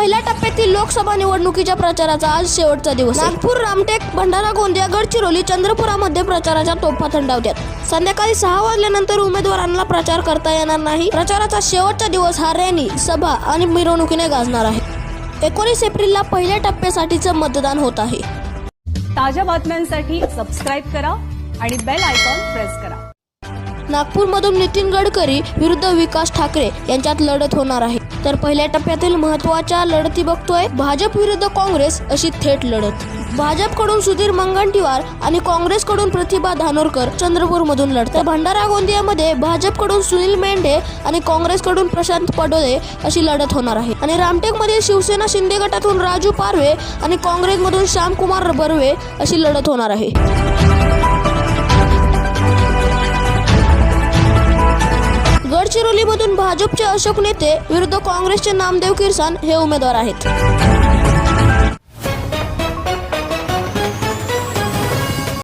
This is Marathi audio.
पहिल्या टप्प्यातील लोकसभा निवडणुकीच्या प्रचाराचा आज शेवटचा दिवस. नागपूर रामटेक भंडारा गोंदिया गडचिरोली चंद्रपुरामध्ये प्रचाराच्या तोफा थंडावत्यात संध्याकाळी सहा वाजल्यानंतर उमेदवारांना प्रचार करता येणार नाही. प्रचाराचा शेवटचा दिवस हा रॅली सभा आणि मिरवणुकीने गाजणार आहे. एकोणीस एप्रिलला पहिल्या टप्प्यासाठीचं मतदान होत आहे. ताज्या बातम्यांसाठी सबस्क्राईब करा आणि बेल आयकॉन प्रेस करा. नागपूरमधून नितीन गडकरी विरुद्ध विकास ठाकरे यांच्यात लढत होणार आहे. तर पहिल्या टप्प्यातील महत्त्वाच्या लढती बघतोय भाजप विरुद्ध काँग्रेस अशी थेट लढत. भाजपकडून सुधीर मंगंटीवार आणि काँग्रेसकडून प्रतिभा धानोरकर चंद्रपूरमधून लढतात. भंडारा गोंदियामध्ये भाजपकडून सुनील मेंढे आणि काँग्रेसकडून प्रशांत पडोले अशी लढत होणार आहे. आणि रामटेकमध्ये शिवसेना शिंदे गटातून राजू पारवे आणि काँग्रेसमधून श्यामकुमार बर्वे अशी लढत होणार आहे. गडचिरोलीमधून भाजपचे अशोक नेते विरुद्ध काँग्रेसचे नामदेव किरसान हे उमेदवार आहेत.